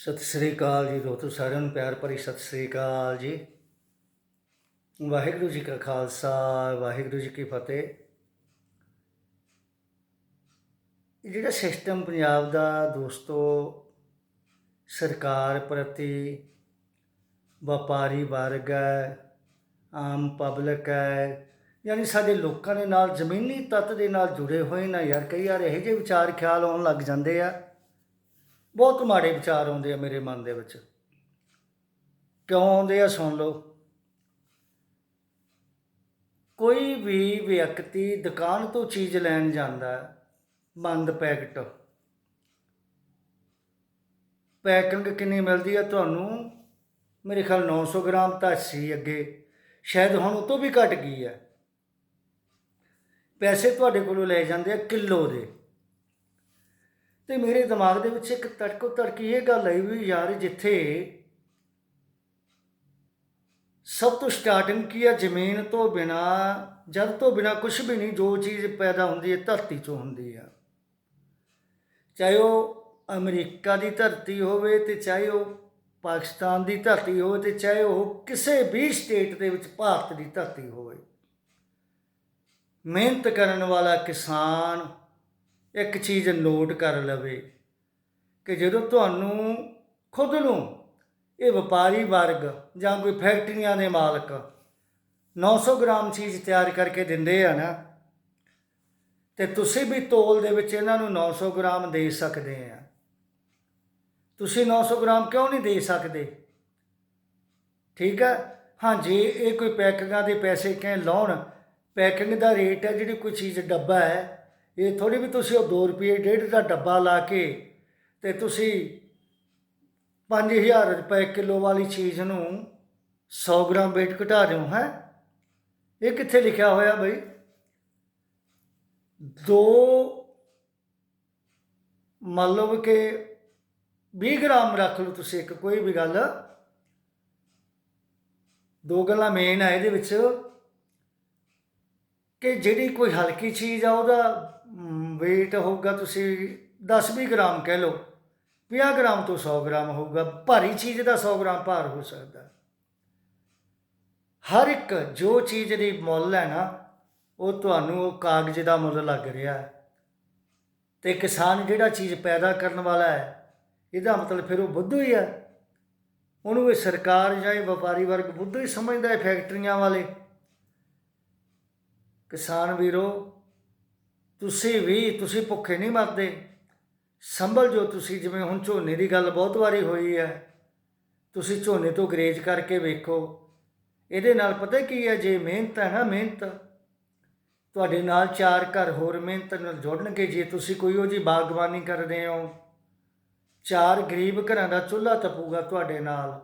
ਸਤਿ ਸ੍ਰੀ ਅਕਾਲ ਜੀ ਦੋਸਤੋ, ਸਾਰਿਆਂ ਨੂੰ ਪਿਆਰ ਭਰੀ ਸਤਿ ਸ੍ਰੀ ਅਕਾਲ ਜੀ। ਵਾਹਿਗੁਰੂ ਜੀ ਕਾ ਖਾਲਸਾ, ਵਾਹਿਗੁਰੂ ਜੀ ਕੀ ਫਤਿਹ। ਇਹ ਜਿਹੜਾ ਸਿਸਟਮ ਪੰਜਾਬ ਦਾ ਦੋਸਤੋ, ਸਰਕਾਰ ਪ੍ਰਤੀ ਵਪਾਰੀ ਵਰਗ ਹੈ, ਆਮ ਪਬਲਿਕ ਹੈ, ਯਾਨੀ ਸਾਡੇ ਲੋਕਾਂ ਦੇ ਨਾਲ, ਜ਼ਮੀਨੀ ਤੱਤ ਦੇ ਨਾਲ ਜੁੜੇ ਹੋਏ ਨਾ ਯਾਰ, ਕਈ ਵਾਰ ਇਹੋ ਜਿਹੇ ਵਿਚਾਰ, ਖਿਆਲ ਆਉਣ ਲੱਗ ਜਾਂਦੇ ਆ। ਬਹੁਤ ਮਾੜੇ ਵਿਚਾਰ ਆਉਂਦੇ ਆ ਮੇਰੇ ਮਨ ਦੇ ਵਿੱਚ। ਕਿਉਂ ਆਉਂਦੇ ਆ ਸੁਣ ਲਓ। ਕੋਈ ਵੀ ਵਿਅਕਤੀ ਦੁਕਾਨ ਤੋਂ ਚੀਜ਼ ਲੈਣ ਜਾਂਦਾ ਹੈ, ਬੰਦ ਪੈਕਟ। ਪੈਕਿੰਗ ਕਿੰਨੀ ਮਿਲਦੀ ਹੈ ਤੁਹਾਨੂੰ? ਮੇਰੇ ਖਿਆਲ 900 ਗ੍ਰਾਮ ਤਾਂ ਸੀ ਅੱਗੇ। ਸ਼ਾਇਦ ਹੁਣ ਉਹ ਤੋਂ ਵੀ ਘਟ ਗਈ ਹੈ। ਪੈਸੇ ਤੁਹਾਡੇ ਕੋਲੋਂ ਲੈ ਜਾਂਦੇ ਆ ਕਿਲੋ ਦੇ। ਤੇ ਮੇਰੇ ਦਿਮਾਗ ਦੇ ਵਿੱਚ ਇੱਕ ਤੜਕੋ ਤੜਕੀ ਇਹ ਗੱਲ ਆਈ ਵੀ ਯਾਰ ਜਿੱਥੇ ਸਭ ਤੋਂ ਸਟਾਰਟਿੰਗ ਕੀ ਆ, ਜ਼ਮੀਨ ਤੋਂ ਬਿਨਾ, ਜਦ ਤੋਂ ਬਿਨਾ ਕੁਝ ਵੀ ਨਹੀਂ, ਜੋ ਚੀਜ਼ ਪੈਦਾ ਹੁੰਦੀ ਹੈ, ਧਰਤੀ 'ਚੋਂ ਹੁੰਦੀ ਆ। ਚਾਹੇ ਉਹ ਅਮਰੀਕਾ ਦੀ ਧਰਤੀ ਹੋਵੇ ਤੇ ਚਾਹੇ ਉਹ ਪਾਕਿਸਤਾਨ ਦੀ ਧਰਤੀ ਹੋਵੇ ਤੇ ਚਾਹੇ ਉਹ ਕਿਸੇ ਵੀ ਸਟੇਟ ਦੇ ਵਿੱਚ ਭਾਰਤ ਦੀ ਧਰਤੀ ਹੋਵੇ। ਮਿਹਨਤ ਕਰਨ ਵਾਲਾ ਕਿਸਾਨ ਇੱਕ ਚੀਜ਼ ਨੋਟ ਕਰ ਲਵੇ ਕਿ ਜਦੋਂ ਤੁਹਾਨੂੰ ਖੁਦ ਨੂੰ ਇਹ ਵਪਾਰੀ ਵਰਗ ਜਾਂ ਕੋਈ ਫੈਕਟਰੀਆਂ ਦੇ ਮਾਲਕ 900 ਗ੍ਰਾਮ ਚੀਜ਼ ਤਿਆਰ ਕਰਕੇ ਦਿੰਦੇ ਆ ਨਾ, ਤੇ ਤੁਸੀਂ ਵੀ ਤੋਲ ਦੇ ਵਿੱਚ ਇਹਨਾਂ ਨੂੰ 900 ਗ੍ਰਾਮ ਦੇ ਸਕਦੇ ਆ। ਤੁਸੀਂ 900 ਗ੍ਰਾਮ ਕਿਉਂ ਨਹੀਂ ਦੇ ਸਕਦੇ? ਠੀਕ ਹੈ ਹਾਂ, ਜੇ ਇਹ ਕੋਈ ਪੈਕਿੰਗਾਂ ਦੇ ਪੈਸੇ ਕਹਿ ਲਾਉਣ? ਪੈਕਿੰਗ ਦਾ ਰੇਟ ਹੈ ਜਿਹੜੀ ਕੋਈ ਚੀਜ਼ ਡੱਬਾ ਹੈ ਇਹ ਥੋੜੀ ਵੀ ਤੁਸੀਂ ਉਹ 2 ਰੁਪਏ ਡੇਢ ਦਾ ਡੱਬਾ ਲਾ ਕੇ ਤੇ ਤੁਸੀਂ 5000 ਰੁਪਏ ਕਿਲੋ ਵਾਲੀ ਚੀਜ਼ ਨੂੰ 100 ਗ੍ਰਾਮ weight ਘਟਾ ਦਿਓ, ਹੈ? ਇਹ ਕਿੱਥੇ ਲਿਖਿਆ ਹੋਇਆ ਬਈ? ਦੋ ਮੰਨ ਲਓ ਕਿ 20 ਗ੍ਰਾਮ ਰੱਖ ਲਓ ਤੁਸੀਂ ਇੱਕ, ਕੋਈ ਵੀ ਗੱਲ। ਦੋ ਗੱਲਾਂ ਮੇਨ ਆ ਇਹਦੇ ਵਿੱਚ ਕਿ ਜਿਹੜੀ ਕੋਈ ਹਲਕੀ ਚੀਜ਼ ਆ ਉਹਦਾ weight ਹੋਊਗਾ ਤੁਸੀਂ 10-20 ਗ੍ਰਾਮ ਕਹਿ ਲਓ 50 ਗ੍ਰਾਮ ਤੋਂ 100 ਗ੍ਰਾਮ ਹੋਊਗਾ, ਭਾਰੀ ਚੀਜ਼ ਦਾ 100 ਗ੍ਰਾਮ ਭਾਰ ਹੋ ਸਕਦਾ। ਹਰ ਇੱਕ ਜੋ ਚੀਜ਼ ਦੀ ਮੁੱਲ ਹੈ ਨਾ, ਉਹ ਤੁਹਾਨੂੰ ਉਹ ਕਾਗਜ਼ ਦਾ ਮੁੱਲ ਲੱਗ ਰਿਹਾ ਹੈ। ਤੇ ਕਿਸਾਨ ਜਿਹੜਾ ਚੀਜ਼ ਪੈਦਾ ਕਰਨ ਵਾਲਾ ਹੈ, ਇਹਦਾ ਮਤਲਬ ਫਿਰ ਉਹ ਬੁੱਧੂ ਹੀ ਹੈ। ਉਹਨੂੰ ਇਹ ਸਰਕਾਰ ਜਾਂ ਇਹ ਵਪਾਰੀ ਵਰਗ ਬੁੱਧੂ ਹੀ ਸਮਝਦਾ ਹੈ ਫੈਕਟਰੀਆਂ ਵਾਲੇ। ਕਿਸਾਨ ਵੀਰੋ ਤੁਸੀਂ ਵੀ, ਤੁਸੀਂ ਭੁੱਖੇ ਨਹੀਂ ਮਰਦੇ। ਸੰਭਲ ਜੋ ਤੁਸੀਂ, ਜਿਵੇਂ ਹੁਣ ਝੋਨੇ ਦੀ ਗੱਲ ਬਹੁਤ ਵਾਰੀ ਹੋਈ ਹੈ। ਤੁਸੀਂ ਝੋਨੇ ਤੋਂ ਗਰੇਜ ਕਰਕੇ ਵੇਖੋ। ਇਹਦੇ ਨਾਲ ਪਤਾ ਕੀ ਹੈ, ਜੇ ਮਿਹਨਤ ਹੈ ਨਾ ਮਿਹਨਤ, ਤੁਹਾਡੇ ਨਾਲ ਚਾਰ ਘਰ ਹੋਰ ਮਿਹਨਤ ਨਾਲ ਜੁੜਨਗੇ। ਜੇ ਤੁਸੀਂ ਕੋਈ ਉਹ ਜੀ ਬਾਗਬਾਨੀ ਕਰਦੇ ਹੋ, ਚਾਰ ਗਰੀਬ ਘਰਾਂ ਦਾ ਚੁੱਲ੍ਹਾ ਤਪੂਗਾ ਤੁਹਾਡੇ ਨਾਲ।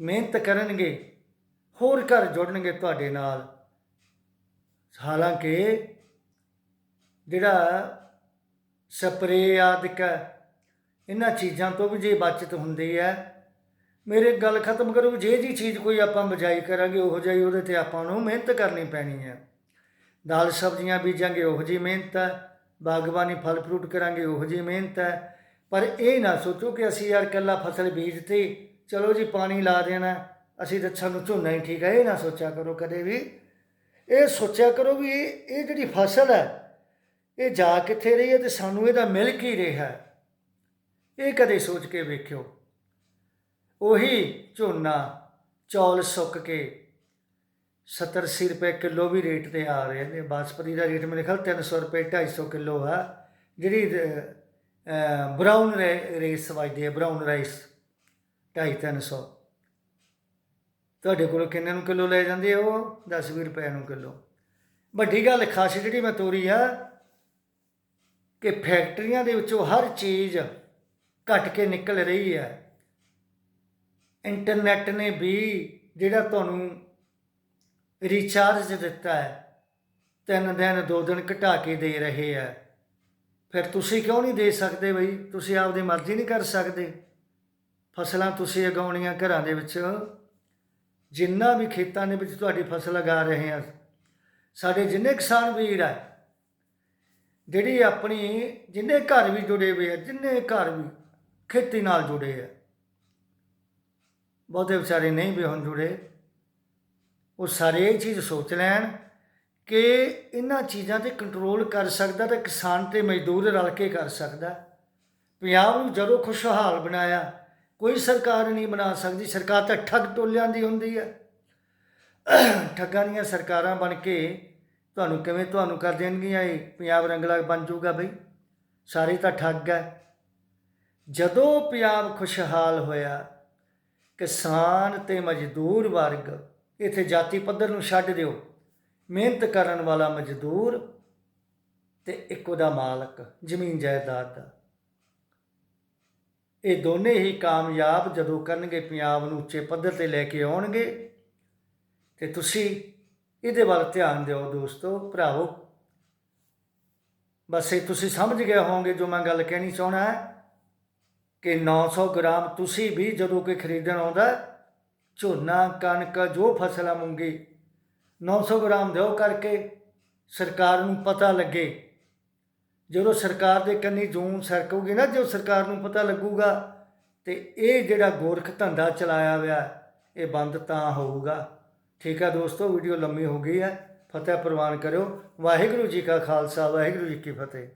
ਮਿਹਨਤ ਕਰਨਗੇ, ਹੋਰ ਘਰ ਜੁੜਨਗੇ ਤੁਹਾਡੇ ਨਾਲ। ਹਾਲਾਂਕਿ ਜਿਹੜਾ ਸਪਰੇ ਆਦਿਕ ਇਹਨਾਂ ਚੀਜ਼ਾਂ ਤੋਂ ਵੀ ਜੇ ਬਚਤ ਹੁੰਦੀ ਹੈ, ਮੇਰੇ ਗੱਲ ਖਤਮ ਕਰੋ, ਜੇ ਜੀ ਚੀਜ਼ ਕੋਈ ਆਪਾਂ ਬਜਾਈ ਕਰਾਂਗੇ, ਉਹ ਜਿਹੀ ਉਹਦੇ ਤੇ ਆਪਾਂ ਨੂੰ ਮਿਹਨਤ ਕਰਨੀ ਪੈਣੀ ਹੈ। ਦਾਲ ਸਬਜ਼ੀਆਂ ਬੀਜਾਂਗੇ, ਉਹੋ ਜਿਹੀ ਮਿਹਨਤ ਹੈ। ਬਾਗਬਾਨੀ ਫਲ ਫਰੂਟ ਕਰਾਂਗੇ, ਉਹ ਜਿਹੀ ਮਿਹਨਤ ਹੈ। ਪਰ ਇਹ ਨਾ ਸੋਚੋ ਕਿ ਅਸੀਂ ਯਾਰ ਕੱਲਾ ਫਸਲ ਬੀਜਤੀ, ਚਲੋ ਜੀ ਪਾਣੀ ਲਾ ਦੇਣਾ, ਅਸੀਂ ਤਾਂ ਸਾਨੂੰ ਝੋਨਾ ਹੀ ਠੀਕ ਹੈ, ਇਹ ਨਾ ਸੋਚਿਆ ਕਰੋ ਕਦੇ ਵੀ। ਇਹ ਸੋਚਿਆ ਕਰੋ ਵੀ ਇਹ ਇਹ ਜਿਹੜੀ ਫਸਲ ਹੈ, ਇਹ ਜਾ ਕਿੱਥੇ ਰਹੀ ਹੈ ਤੇ ਸਾਨੂੰ ਇਹਦਾ ਮਿਲ ਕੀ ਰਿਹਾ ਹੈ? ਇਹ ਕਦੇ ਸੋਚ ਕੇ ਵੇਖਿਓ। ਉਹੀ ਝੋਨਾ, ਚੌਲ ਸੁੱਕ ਕੇ 70 80 ਰੁਪਏ ਕਿਲੋ ਵੀ ਰੇਟ ਤੇ ਆ ਰਹੇ ਨੇ। ਬਾਸਪਤੀ ਦਾ ਰੇਟ ਮੇਰੇ ਖਿਆਲ 300 ਰੁਪਏ 250 ਕਿਲੋ ਆ ਜਿਹੜੀ ਬ੍ਰਾਊਨ ਰੇਸ ਵਜਦੀ ਹੈ ਬ੍ਰਾਊਨ ਰਾਈਸ 250 300 ਤੁਹਾਡੇ ਕੋਲ ਕਿੰਨੇ ਨੂੰ ਕਿਲੋ ਲੈ ਜਾਂਦੇ ਆ ਉਹ? 10 20 ਰੁਪਏ ਨੂੰ ਕਿਲੋ। ਵੱਡੀ ਗੱਲ ਖਾਸ ਜਿਹੜੀ ਮੈਂ ਤੋਰੀ ਆ ਕਿ ਫੈਕਟਰੀਆਂ ਦੇ ਵਿੱਚੋਂ ਹਰ ਚੀਜ਼ ਘਟ ਕੇ ਨਿਕਲ ਰਹੀ ਹੈ ਇੰਟਰਨੈਟ ਨੇ ਵੀ ਜਿਹੜਾ ਤੁਹਾਨੂੰ ਰੀਚਾਰਜ ਦਿੱਤਾ ਹੈ, ਤਿੰਨ ਦਿਨ, ਦੋ ਦਿਨ ਘਟਾ ਕੇ ਦੇ ਰਹੇ ਆ। ਫਿਰ ਤੁਸੀਂ ਕਿਉਂ ਨਹੀਂ ਦੇ ਸਕਦੇ ਬਈ? ਤੁਸੀਂ ਆਪਦੀ ਮਰਜ਼ੀ ਨਹੀਂ ਕਰ ਸਕਦੇ। ਫਸਲਾਂ ਤੁਸੀਂ ਉਗਾਉਣੀਆਂ ਘਰਾਂ ਦੇ ਵਿੱਚ ਜਿੰਨਾ ਵੀ ਖੇਤਾਂ ਦੇ ਵਿੱਚ ਤੁਹਾਡੀ ਫਸਲ ਲਗਾ ਰਹੇ ਆ ਸਾਡੇ ਜਿੰਨੇ ਕਿਸਾਨ ਵੀਰ ਆ, ਜਿਹੜੀ ਆਪਣੀ ਜਿੰਨੇ ਘਰ ਵੀ ਜੁੜੇ ਹੋਏ ਆ, ਜਿੰਨੇ ਘਰ ਵੀ ਖੇਤੀ ਨਾਲ ਜੁੜੇ ਆ, ਬਹੁਤੇ ਵਿਚਾਰੇ ਨਹੀਂ ਵੀ ਹੁਣ ਜੁੜੇ, ਉਹ ਸਾਰੇ ਇਹ ਚੀਜ਼ ਸੋਚ ਲੈਣ ਕਿ ਇਹਨਾਂ ਚੀਜ਼ਾਂ ਤੇ ਕੰਟਰੋਲ ਕਰ ਸਕਦਾ ਤਾਂ ਕਿਸਾਨ ਤੇ ਮਜ਼ਦੂਰ ਰਲ ਕੇ ਕਰ ਸਕਦਾ। ਪੰਜਾਬ ਨੂੰ ਜਦੋਂ ਖੁਸ਼ਹਾਲ ਬਣਾਇਆ ਕੋਈ ਸਰਕਾਰ ਨਹੀਂ ਬਣਾ ਸਕਦੀ। ਸਰਕਾਰ ਤਾਂ ਠੱਗ ਟੋਲਿਆਂ ਦੀ ਹੁੰਦੀ ਹੈ। ਠੱਗਾਂ ਦੀਆਂ ਸਰਕਾਰਾਂ ਬਣ ਕੇ ਤੁਹਾਨੂੰ ਕਿਵੇਂ ਤੁਹਾਨੂੰ ਕਰ ਦੇਣਗੀਆਂ ਇਹ? ਪੰਜਾਬ ਰੰਗਲਾ ਬਣ ਜਾਊਗਾ ਬਈ। ਸਾਰੇ ਤਾਂ ਠੱਗ ਹੈ। ਜਦੋਂ ਪੰਜਾਬ ਖੁਸ਼ਹਾਲ ਹੋਇਆ ਕਿਸਾਨ ਤੇ ਮਜ਼ਦੂਰ ਵਰਗ ਇਥੇ ਜਾਤੀ ਪੱਧਰ ਨੂੰ ਛੱਡ ਦਿਓ, ਮਿਹਨਤ ਕਰਨ ਵਾਲਾ ਮਜ਼ਦੂਰ ਤੇ ਇੱਕ ਉਹਦਾ ਮਾਲਕ, ਜ਼ਮੀਨ ਜਾਇਦਾਦ ਦਾ। ਇਹ ਦੋਨੇ ਹੀ ਕਾਮਯਾਬ ਜਦੋਂ ਕਰਨਗੇ ਪੰਜਾਬ ਨੂੰ ਉੱਚੇ ਪੱਧਰ ਤੇ ਲੈ ਕੇ ਆਉਣਗੇ। ਤੇ ਤੁਸੀਂ ਇਹਦੇ ਵੱਲ ਧਿਆਨ ਦਿਓ ਦੋਸਤੋ, ਭਰਾਵੋ। ਬਸ ਇਹ ਤੁਸੀਂ ਸਮਝ ਗਏ ਹੋਵੋਗੇ ਜੋ ਮੈਂ ਗੱਲ ਕਹਿਣੀ ਚਾਹਣਾ ਹੈ ਕਿ 900 ਗ੍ਰਾਮ ਤੁਸੀਂ ਵੀ ਜਦੋਂ ਕੋਈ ਖਰੀਦਣ ਆਉਂਦਾ, ਝੋਨਾ, ਕਣਕ, ਜੋ ਫਸਲ ਆ ਮੂੰਗੀ 900 ਗ੍ਰਾਮ ਦਿਓ ਕਰਕੇ ਸਰਕਾਰ ਨੂੰ ਪਤਾ ਲੱਗੇ ਜਦੋਂ ਸਰਕਾਰ ਦੇ ਕੰਨੀ ਜੂਨ ਸਰਕੂਗੀ ਨਾ ਜੋ ਸਰਕਾਰ ਨੂੰ ਪਤਾ ਲੱਗੂਗਾ ਤੇ ਇਹ ਜਿਹੜਾ ਗੋਰਖ ਧੰਦਾ ਚਲਾਇਆ ਹੋਇਆ ਇਹ ਬੰਦ ਤਾਂ ਹੋਊਗਾ। ਠੀਕ ਹੈ ਦੋਸਤੋ, ਵੀਡੀਓ ਲੰਮੀ ਹੋ ਗਈ ਹੈ। ਫਤਿਹ ਪ੍ਰਵਾਨ ਕਰਿਓ। ਵਾਹਿਗੁਰੂ ਜੀ ਕਾ ਖਾਲਸਾ, ਵਾਹਿਗੁਰੂ ਜੀ ਕੀ ਫਤਿਹ।